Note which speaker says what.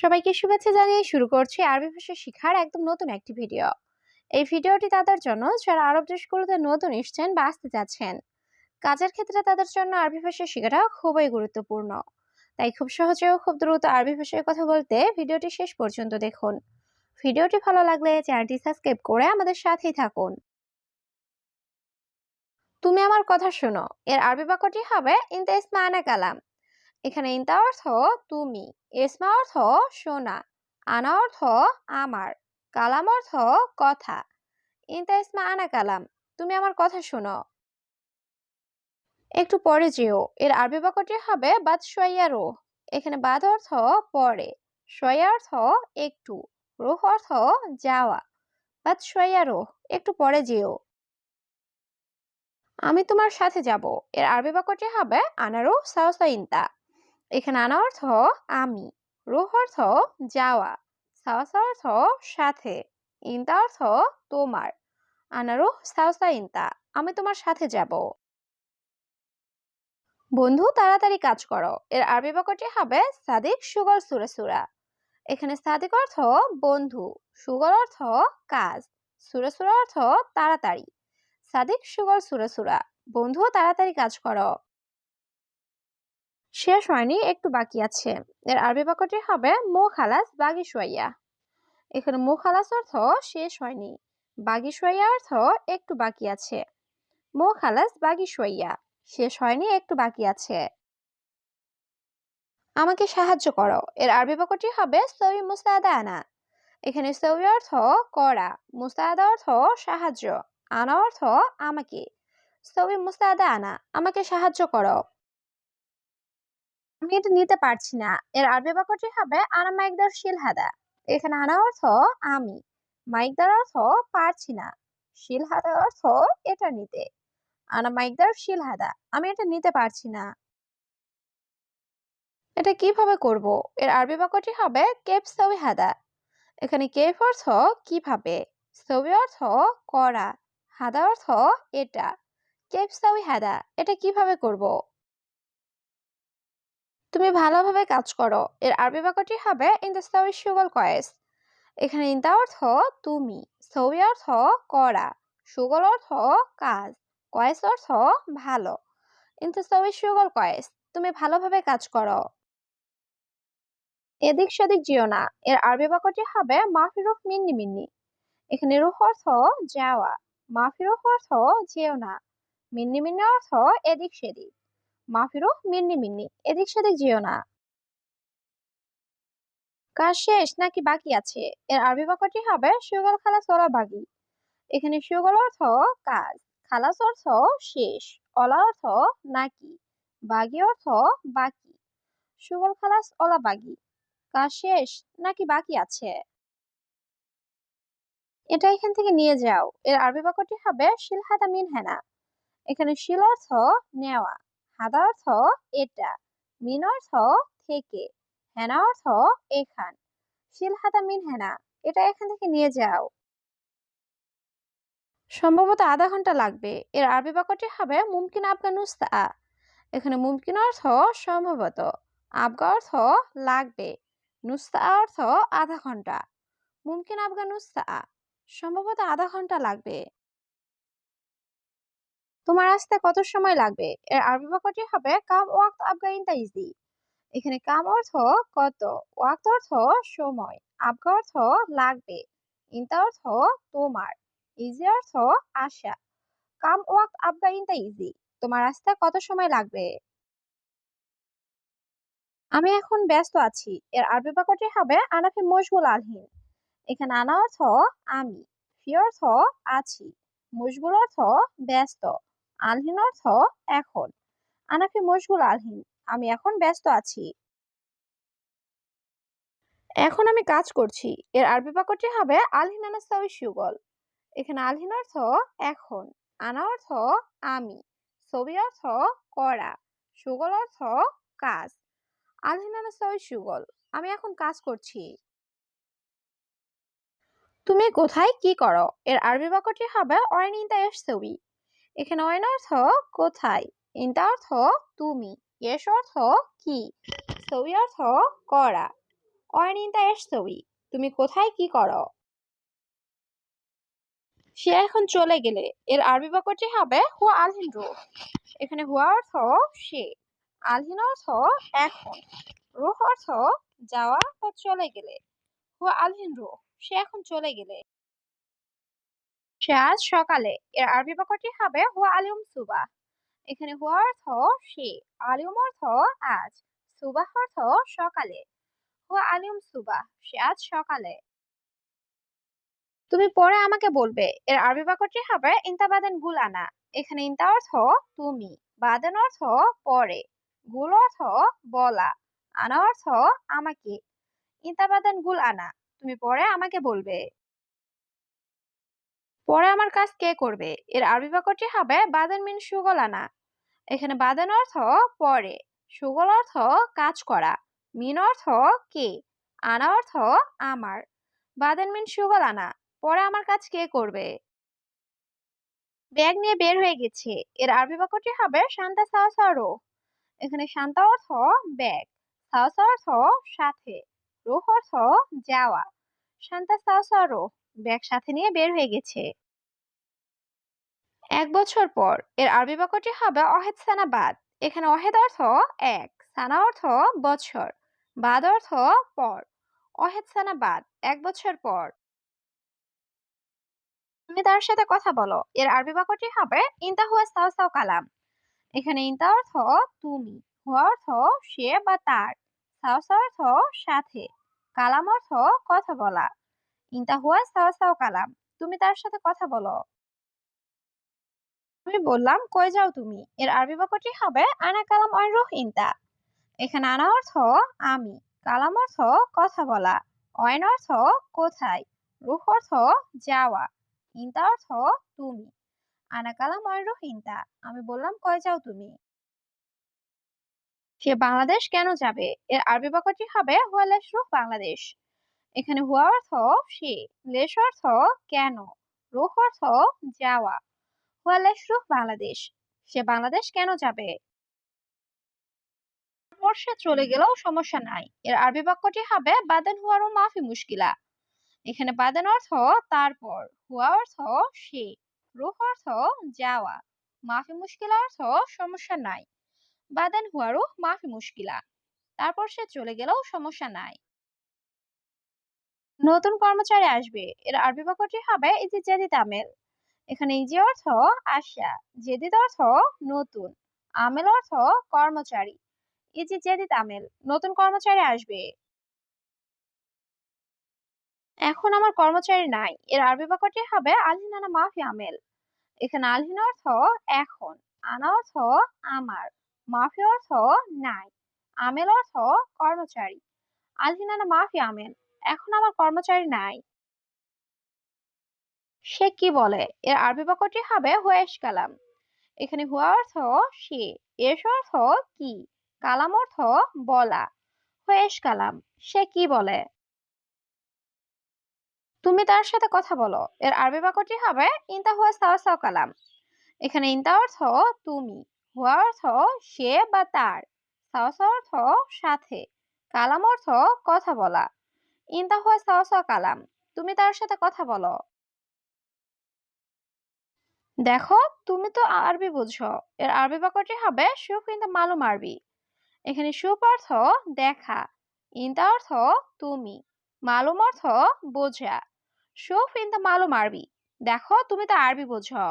Speaker 1: সবাইকে শুভেচ্ছা জানিয়ে শুরু করছি আরবি ভাষা শিখার একদম নতুন একটি ভিডিও এই ভিডিওটি তাদের জন্য যারা আরব দেশগুলোতে নতুন এসছেন বা আসতে যাচ্ছেন কাজের ক্ষেত্রে তাদের জন্য আরবি ভাষা শেখাটা খুবই গুরুত্বপূর্ণ। তাই খুব সহজে ও খুব দ্রুত আরবি ভাষায় কথা বলতে ভিডিওটি শেষ পর্যন্ত দেখুন। ভিডিওটি ভালো লাগলে চ্যানেলটি সাবস্ক্রাইব করে আমাদের সাথেই থাকুন। তুমি আমার কথা শোনো, এর আরবি বাক্যটি হবে, ইনতা ইসমা আনা কালাম। এখানে ইনতা অর্থ তুমি, এসমা অর্থ শোনা আনা অর্থ আমার, কালাম অর্থ কথা। ইনতা ইসমা আনা কালাম, তুমি আমার কথা শোনো। একটু পরে যেও, এর আরবি বাক্যটি হবে বাদ সোয়া রোহ। এখানে বাদ অর্থ পরে সোয়া অর্থ একটু, রোহ অর্থ যাওয়া। বাদ সোয়া রোহ, একটু পরে যেও। আমি তোমার সাথে যাব, এর আরবি বাক্যটি হবে আনারো সাওসা ইনতা। এখানে আনা অর্থ আমি, রোহ অর্থ যাওয়া সাওসা অর্থ সাথে, ইন্তা অর্থ তোমার আনারো সাওসা ইনতা, আমি তোমার সাথে যাব। বন্ধু, তাড়াতাড়ি কাজ করো। এর আরবি বাক্যটি হবে সাদিক সুগল সুরা সুরা। এখানে সাদিক অর্থ বন্ধু, সুগল অর্থ কাজ, সুরা সুরা অর্থ তাড়াতাড়ি। সাদিক সুগল সুরা সুরা। বন্ধু, তাড়াতাড়ি কাজ করো। শেষ হয়নি, একটু বাকি আছে। এর আরবি বাক্যটি হবে মো খালাস বাগি সোয়াইয়া এখানে মো খালাস অর্থ শেষ হয়নি বাগি সোয়াইয়া অর্থ একটু বাকি আছে। মো খালাস বাগি সোয়াইয়া শেষ হয়নি, একটু বাকি আছে। আমাকে সাহায্য করো। এর আরবি বাক্যটি হবে সৌই মুস্তাদা আনা এখানে সৌই অর্থ করা, মুস্তাদা অর্থ সাহায্য, আনা অর্থ আমাকে। সৌই মুস্তাদা আনা আমাকে সাহায্য করো। আমি এটা নিতে পারছি না। এর আরবি বাক্যটি হবে আনা মাইকদার শিল হাদা। এখানে আনা অর্থ আমি। মাইকদার অর্থ পারছি না। শিল হাদা অর্থ এটা নিতে। আনা মাইকদার শিল হাদা। আমি এটা নিতে পারছি না। এটা কীভাবে করব? এর আরবি বাক্যটি হবে কেপ সবি হাদা। এখানে কেপ অর্থ কীভাবে? সবি অর্থ করা। হাদা অর্থ এটা। কেপ সবি হাদা। এটা কীভাবে করব? তুমি ভালোভাবে কাজ করো। এর আরবি বাক্যটি হবে ইন দ্য সবি সুগল কয়েস এখানে ইনতা অর্থ তুমি সবি অর্থ করা সুগল অর্থ কাজ কয়েস অর্থ ভালো। ইনতা সবি সুগল কয়েস তুমি ভালোভাবে কাজ করো। এদিক সেদিক যেও না। এর আরবি বাক্যটি হবে মাফিরুফ মিন্নি মিন্নি। এখানে রুহ অর্থ যাওয়া মাফিরুফ অর্থ যেও না। মিন্নি মিন্নি অর্থ এদিক সেদিক। মাফিরুফ মিন্নি মিন্নি, এদিক সেদিক যেও না। কাজ শেষ নাকি বাকি আছে? এর আরবি বাক্যটি হবে সুগল খালাস ওলা বাগি। এখানে সুগল অর্থ কাজ, খালাস অর্থ শেষ, অলা অর্থ নাকি, বাগি অর্থ বাকি। সুগল খালাস ওলা বাগি, কাজ শেষ নাকি বাকি আছে? এটা এখান থেকে নিয়ে যাও। এর আরবি বাক্যটি হবে শিল হাদা মিন হেনা এখানে শিল অর্থ নেওয়া। হাদা অর্থ এটা, মিন অর্থ থেকে, হেনা অর্থ এখান। শিল হাদা মিন, হেনা, এটা এখান থেকে নিয়ে যাও। সম্ভবত আধা ঘণ্টা লাগবে। এর আরবি বাক্যটি হবে মুমকিন আফগানুস্তা এখানে মুমকিন অর্থ সম্ভবত আবগা অর্থ লাগবে, নুস্তা অর্থ আধা ঘণ্টা। মুমকিন, আফগান নুস্তা সম্ভবত আধা ঘণ্টা লাগবে। তোমার আসতে কত সময় লাগবে? এর আরবি বাক্যটি হবে, কাম ওয়াক্ত আবগা ইনতা ইজি এখানে কাম অর্থ কত? ওয়াক্ত অর্থ সময়, আবগা অর্থ লাগবে, ইনতা অর্থ তোমার, ইজি অর্থ আশা। কাম ওয়াক্ত আবগা ইনতা ইজি তোমার আসতে কত সময় লাগবে? আমি এখন ব্যস্ত আছি। এর আরবি বাক্যটি হবে, আনাফি মশগুল আলহীন। এখানে আনা অর্থ, আমি। ফি অর্থ, আছি। মশগুল অর্থ, ব্যস্ত। আলহীন অর্থ এখন। আনাফি মশগুল আলহীন, আমি এখন ব্যস্ত আছি। এখন আমি কাজ করছি। এর আরবি বাক্যটি হবে আলহিন আনাস্তাবি সুগল। এখানে আলহিন অর্থ এখন, আনা অর্থ আমি, ছবি অর্থ করা, সুগল অর্থ কাজ। আলহিনানা সই সুগল, আমি এখন কাজ করছি। তুমি কোথায় কি করো? এর আরবি বাক্যটি হবে অয়ন ইন্তা এস ছবি। এখানে অয়ন অর্থ কোথায়? ইন্তা অর্থ তুমি, এস অর্থ কি? ছবি অর্থ করা। অয়ন ইনতা এসতবি তুমি কোথায় কি করো? সে এখন চলে গেলে, এর আরবি বাক্যটি হবে হুয়া আলহিন রুহ এখানে হুয়া অর্থ সে, আলহিন অর্থ এখন, রুহ অর্থ যাওয়া বা চলে গেলে। হুয়া আলহিন রুহ সে এখন চলে গেলে। সে আজ সকালে। এর আরবি বাক্যটি হবে, হুয়া আলিউম সুবা এখানে হুয়া অর্থ সে আলিউম অর্থ আজ, সুবাহ অর্থ সকালে। হুয়া আলিউম সুবা সে আজ সকালে। তুমি পরে আমাকে বলবে, এর আরবি বাক্যটি হবে, ইনতা বাদেন গুল আনা এখানে ইনতা অর্থ তুমি, বাদেন অর্থ পরে, গুল অর্থ বলা, আনা অর্থ আমাকে। ইনতা বাদেন গুল আনা তুমি পরে আমাকে বলবে। পরে আমার কাজ কে করবে? এর আরবি বাক্যটি হবে বাদেন মিন সুগল আনা। এখানে বাদেন অর্থ পরে, সুগল অর্থ কাজ করা, মিন অর্থ কে, আনা অর্থ আমার। বাদেন মিন সুগল আনা, পরে আমার কাজ কে করবে? ব্যাগ নিয়ে বের হয়ে গেছে, এর আরবি বাক্যটি হবে শান্তা সাহসারো এখানে শান্তা অর্থ ব্যাগ সাহসা অর্থ সাথে, রোহ অর্থ যাওয়া। শান্তা সাহসারো ব্যাগ সাথে নিয়ে বের হয়ে গেছে। এক বছর পর, এর আরবি বাক্যটি হবে অহেদ সানা বাদ। এখানে অহেদ অর্থ এক, সানা অর্থ বছর, বাদ অর্থ পর। অহেদ সানা বাদ, এক বছর পর। তুমি তার সাথে কথা বলো। এর আরবি বাক্যটি হবে ইনতা হুয়া সাও সাও কালাম। এখানে ইনতা অর্থ তুমি, হুয়া অর্থ সে বা তার, সাও সাও অর্থ সাথে, কালাম অর্থ কথা বলা। ইনতা হুয়া সাও সাও কালাম। তুমি তার সাথে কথা বলো। আমি বললাম, কই যাও তুমি? এর আরবি বাক্যটি হবে, আনা কালাম অন রুহ ইনতা এখানে আনা অর্থ, আমি। কালাম অর্থ, কথা বলা। অয়ন অর্থ, কোথায়? রুহ অর্থ, যাওয়া। ইনতা অর্থ, তুমি। আনা কালাম অন রুহ ইনতা আমি বললাম, কই যাও তুমি? সে বাংলাদেশ কেন যাবে? এর আরবি বাক্যটি হবে হুয়া লেশ রুহ বাংলাদেশ। এখানে হুয়া অর্থ সে, লেশ অর্থ কেন, রুহ অর্থ যাওয়া। হুয়া লেশ রুহ বাংলাদেশ, সে বাংলাদেশ কেন যাবে? সে চলে গেলেও সমস্যা নাই, এর আরবি বাক্যটি হবে বাদেন হুয়ারও মাফি মুশকিলা। এখানে বাদেন অর্থ তারপর, হুয়া অর্থ সে, রুহ অর্থ যাওয়া, মাফি মুশকিলা অর্থ সমস্যা নাই, বাদেন হুয়ারু মাফি মুশকিলা। তারপর সে চলে গেলেও সমস্যা নাই। নতুন কর্মচারী আসবে। এর আরবি বাক্যটি হবে ইজি জেদিদ আমেল। এখানে ইজি অর্থ আশা জেদিদ অর্থ নতুন। আমেল অর্থ কর্মচারী। ইজি জেদিদ আমেল, নতুন কর্মচারী আসবে। এখন আমার কর্মচারী নাই। এর আরবি বাক্যটি হবে আলহিন আনা মাফি আমেল। এখানে আলহিন অর্থ এখন, আনা অর্থ আমার, মাফি অর্থ নাই, আমেল অর্থ কর্মচারী। আলহিন আনা মাফি আমেল। এখন আমার কর্মচারী নাই। সে কি বলে? এর আরবি বাক্যটি হবে হুয়েশ কালাম। এখানে হুয়া অর্থ সে, এস অর্থ কি, কালাম অর্থ বলা। হুয়েশ কালাম, সে কি বলে? তুমি তার সাথে কথা বলো। এর আরবি বাক্যটি হবে ইনতা হুয়া সাওয়া সাও কালাম। এখানে ইনতা অর্থ তুমি, হুয়া অর্থ সে বা তার। সাওয়া সাও অর্থ সাথে, কালাম অর্থ কথা বলা। ইনতা হুয়া সাওয়া কালাম। তুমি তার সাথে কথা বলো। দেখো, তুমি তো আরবি বুঝো এর আরবি বাক্যটি হবে, সুখ ইনতা মালুম আরবি। এখানে সুপ অর্থ দেখা ইনতা অর্থ তুমি, মালুম অর্থ বোঝা। শুফ ইন দ্য মালুম আরবি। দেখো, তুমি তো আরবি বোঝো